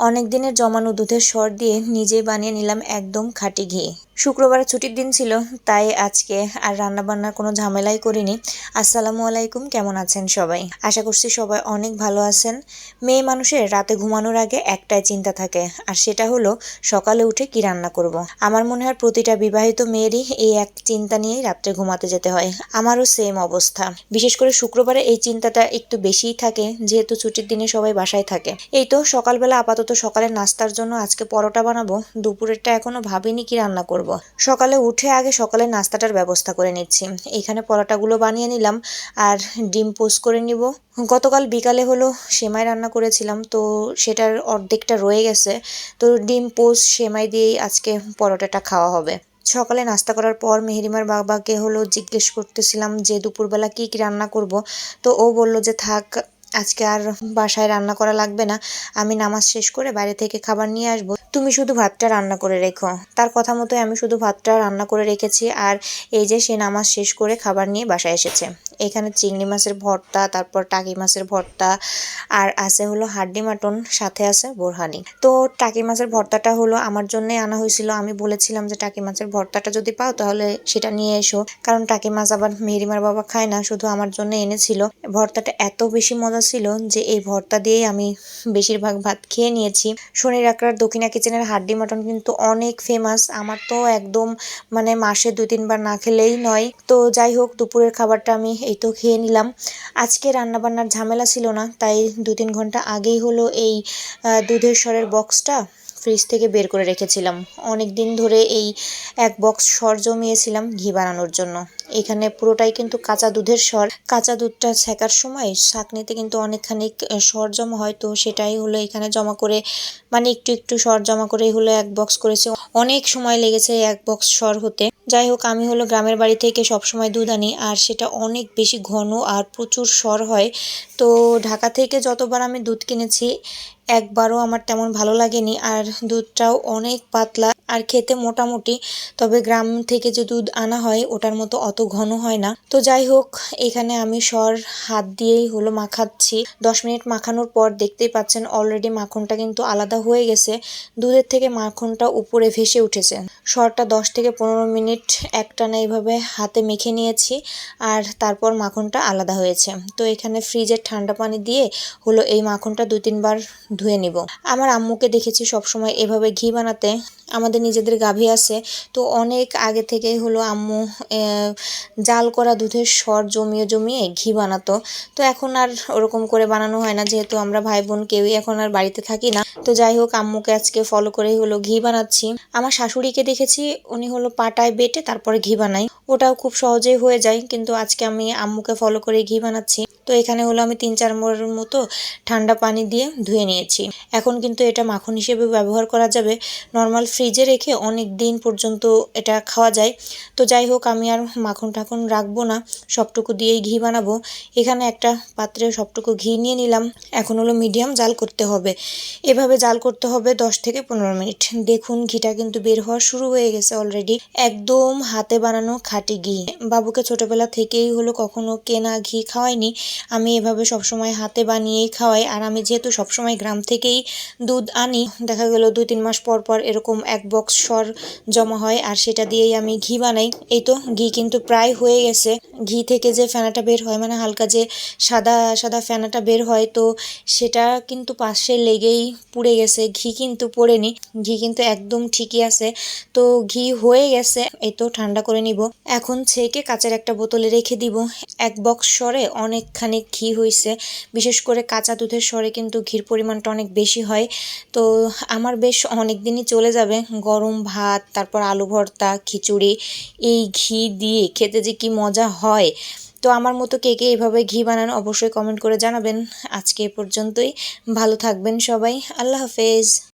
অনেক দিনের জমানো দুধের সর দিয়ে নিজেই বানিয়ে নিলাম একদম খাঁটি ঘি। শুক্রবার ছুটির দিন ছিল, তাই আজকে আর রান্না বান্নার কোনো ঝামেলাই করিনি। আসসালামু আলাইকুম, কেমন আছেন সবাই? আশা করছি সবাই অনেক ভালো আছেন। মেয়ে মানুষের রাতে ঘুমানোর আগে একটাই চিন্তা থাকে, আর সেটা হলো সকালে উঠে কি রান্না করব। আমার মনে হয় প্রতিটা বিবাহিত মেয়েরই এই এক চিন্তা নিয়েই রাত্রে ঘুমাতে যেতে হয়। আমারও সেম অবস্থা। বিশেষ করে শুক্রবারে এই চিন্তাটা একটু বেশিই থাকে, যেহেতু ছুটির দিনে সবাই বাসায় থাকে। এই তো সকালবেলা আপাতত সকালের নাস্তার জন্য আজকে পরোটা বানাবো। দুপুরেরটা এখনও ভাবিনি কি রান্না করব। সকালে উঠে আগে সকালের নাস্তাটার ব্যবস্থা করে নিচ্ছি। এখানে পরোটাগুলো বানিয়ে নিলাম আর ডিম পোস্ট করে নিব। গতকাল বিকালে হলো সেমাই রান্না করেছিলাম, তো সেটার অর্ধেকটা রয়ে গেছে। তো ডিম পোস্ট সেমাই দিয়েই আজকে পরোটাটা খাওয়া হবে। সকালে নাস্তা করার পর মেহেরিমার বাবাকে হলো জিজ্ঞেস করতেছিলাম যে দুপুরবেলা কি কি রান্না করব। তো ও বলল যে থাক, আজকে আর বাসায় রান্না করা লাগবে না। আমি নামাজ শেষ করে বাইরে থেকে খাবার নিয়ে আসব। তুমি শুধু ভাতটা রান্না করে রেখো। তার কথা মতোই আমি শুধু ভাতটা রান্না করে রেখেছি, আর এই যে সে নামাজ শেষ করে খাবার নিয়ে বাসায় এসেছে। এখানে চিংড়ি মাছের ভর্তা, তারপর টাকি মাছের ভর্তা, আর আছে হলো হাড্ডি মাটন, সাথে আছে বোরহানি। তো টাকি মাছের ভর্তাটা হলো আমার জন্যই আনা হয়েছিল। আমি বলেছিলাম যে টাকি মাছের ভর্তাটা যদি পাও তাহলে সেটা নিয়ে এসো। কারণ টাকি মাছ আবার মেহরিমার বাবা খায় না, শুধু আমার জন্য এনেছিল। ভর্তাটা এত বেশি মজা ছিল যে এই ভর্তা দিয়েই আমি বেশিরভাগ ভাত খেয়ে নিয়েছি। শনির আকড়ার দক্ষিণা কিচেনের হাড্ডি মাটন কিন্তু অনেক ফেমাস আমার তো একদম মানে মাসে দু তিনবার না খেলেই নয়। তো যাই হোক, দুপুরের খাবারটা আমি এই তো খেয়ে নিলাম। আজকে রান্নাবান্নার ঝামেলা ছিল না, তাই দু তিন ঘণ্টা আগেই হলো এই দুধের স্বরের বক্সটা ফ্রিজ থেকে বের করে রেখেছিলাম। অনেক দিন ধরে এই এক বক্স সর জমিয়েছিলাম ঘি বানানোর জন্য। এখানে পুরোটাই কিন্তু কাঁচা দুধের সর। কাঁচা দুধটা ছেঁকার সময় শাকনিতে কিন্তু অনেকখানি সর জমা হয়, তো সেটাই হলো এখানে জমা করে মানে একটু একটু সর জমা করেই হলো এক বক্স করেছে। অনেক সময় লেগেছে এক বক্স সর হতে। যাই হোক, আমি হলো গ্রামের বাড়ি থেকে সবসময় দুধ আনি, আর সেটা অনেক বেশি ঘন আর প্রচুর স্বর হয়। তো ঢাকা থেকে যতবার আমি দুধ কিনেছি, একবারও আমার তেমন ভালো লাগেনি, আর দুধটাও অনেক পাতলা। আর খেতে মোটামুটি, তবে গ্রাম থেকে যে দুধ আনা হয়, ওটার মতো অত ঘন হয় না। তো যাই হোক, এখানে আমি সর হাত দিয়েই হলো মাখাচ্ছি। দশ মিনিট মাখানোর পর দেখতেই পাচ্ছেন অলরেডি মাখনটা কিন্তু আলাদা হয়ে গেছে। দুধের থেকে মাখনটা উপরে ভেসে উঠেছে। সরটা দশ থেকে পনেরো মিনিট একটানা এইভাবে হাতে মেখে নিয়েছি আর তারপর মাখনটা আলাদা হয়েছে। তো এখানে ফ্রিজের ঠান্ডা পানি দিয়ে হলো এই মাখনটা দু তিনবার ধুয়ে নিব। আমার আম্মুকে দেখেছি সবসময় এভাবে ঘি বানাতে। আমাদের নিজেদের গাভী আছে। তো অনেক আগে থেকেই হলো আম্মু জাল করা দুধের স্বর জমিয়ে জমিয়ে ঘি বানাতো। তো এখন আর ওরকম করে বানানো হয় না, যেহেতু আমরা ভাই বোন কেউই এখন আর বাড়িতে থাকি না। তো যাই হোক, আম্মুকে আজকে ফলো করেই হলো ঘি বানাচ্ছি। আমার শাশুড়িকে দেখেছি, উনি হলো পাটায় বেটে তারপরে ঘি বানাই ওটাও খুব সহজেই হয়ে যায়, কিন্তু আজকে আমি আম্মুকে ফলো করে ঘি বানাচ্ছি। তো এখানে হলো আমি তিন চার মোড়ের মতো ঠান্ডা পানি দিয়ে ধুয়ে নিয়েছি। এখন কিন্তু এটা মাখন হিসেবে ব্যবহার করা যাবে। নর্মাল ফ্রিজে রেখে অনেক দিন পর্যন্ত এটা খাওয়া যায়। তো যাই হোক, আমি আর মাখন টাখন রাখব না। সবটুকু দিয়েই ঘি বানাবো। এখানে একটা পাত্রে সবটুকু ঘি নিয়ে নিলাম। এখন হলো মিডিয়াম জাল করতে হবে। এভাবে জাল করতে হবে দশ থেকে পনেরো মিনিট। দেখুন, ঘিটা কিন্তু বের হওয়া শুরু হয়ে গেছে অলরেডি একদম হাতে বানানো খাঁটি ঘি। বাবুকে ছোটবেলা থেকেই হলো কখনো কেনা ঘি খাওয়াইনি। আমি এভাবে সবসময় হাতে বানিয়েই খাওয়াই। আর আমি যেহেতু সবসময় গ্রাম থেকেই দুধ আনি, দেখা গেল দুই তিন মাস পর পর এরকম এক বক্স সর জমা হয় আর সেটা দিয়েই আমি ঘি বানাই। এই তো, ঘি কিন্তু প্রায় হয়ে গেছে। ঘি থেকে যে ফেনাটা বের হয় মানে হালকা যে সাদা সাদা ফেনাটা বের হয়, তো সেটা কিন্তু পাশে লেগেই পুড়ে গেছে। ঘি কিন্তু পড়েনি। ঘি কিন্তু একদম ঠিকই আছে। তো ঘি হয়ে গেছে, এই তো ঠান্ডা করে নিব। এখন ছেঁকে কাঁচের একটা বোতলে রেখে দিব। এক বক্স সরে অনেকখানি ঘি হয়েছে বিশেষ করে কাঁচা দুধের সরে কিন্তু ঘির পরিমাণটা অনেক বেশি হয়। তো আমার বেশ অনেক দিনই চলে যাবে। গরম ভাত, তারপর আলু ভর্তা, খিচুড়ি, এই ঘি দিয়ে খেতে যে কি মজা হয়। তো আমার মতো কে কে এভাবে ঘি বানান অবশ্যই কমেন্ট করে জানাবেন। আজকে এ পর্যন্তই। ভালো থাকবেন সবাই। আল্লাহ হাফেজ।